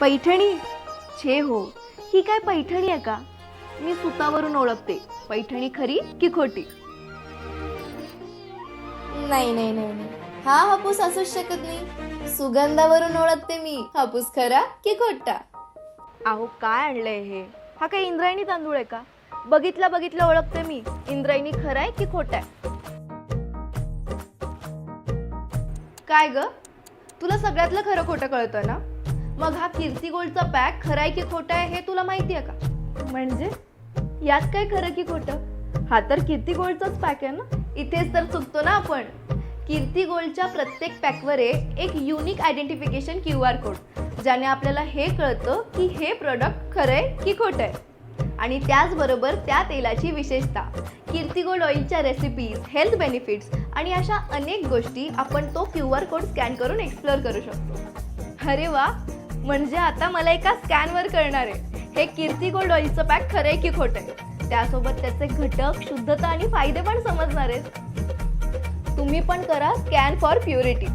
पैठणी? छे हो. ही काय पैठणी आहे का? मी सुतावरून ओळखते. पैठणी खरी की खोटी? नाही नाही नाही नाही. हा हापूस असूच शकत नाही. सुगंधावरून ओळखते मी. हापूस खरा की खोटा? अहो काय आणलंय हे? हा काय इंद्रायणी तांदूळ आहे का? बघितलं बघितलं ओळखते मी. इंद्रायणी खरं आहे की खोटं आहे? काय ग? तुला सगळ्यातलं खरं खोटं कळतं ना? मग हा कीर्ती गोल्डचा पॅक खरा आहे की खोटा आहे हे तुला माहिती आहे का? म्हणजे? यात काय खरं की खोटं? हा तर कीर्ती गोल्डचाच पॅक आहे ना? इथेच तर चुकतो ना आपण. कीर्ती गोल्डच्या प्रत्येक पॅकवर आहे एक unique identification Q R code ज्याने आपल्याला हे कळतं की हे प्रोडक्ट खरं आहे की खोटं आहे आणि त्याचबरोबर त्या तेलाची विशेषता कीर्ती गोल्ड ऑइलच्या रेसिपीज हेल्थ बेनिफिट्स आणि अशा अनेक गोष्टी आपण तो क्यू आर कोड स्कॅन करून एक्सप्लोअर करू शकतो. अरे वा! म्हणजे आता मला एका स्कॅनवर कळणार आहे. हे कीर्ती गोल्ड ऑइलचं पॅक खरं आहे की खोटं आहे त्यासोबत त्याचे घटक शुद्धता आणि फायदे पण समजणार आहेत. तुम्ही पण करा स्कॅन फॉर प्युरिटी.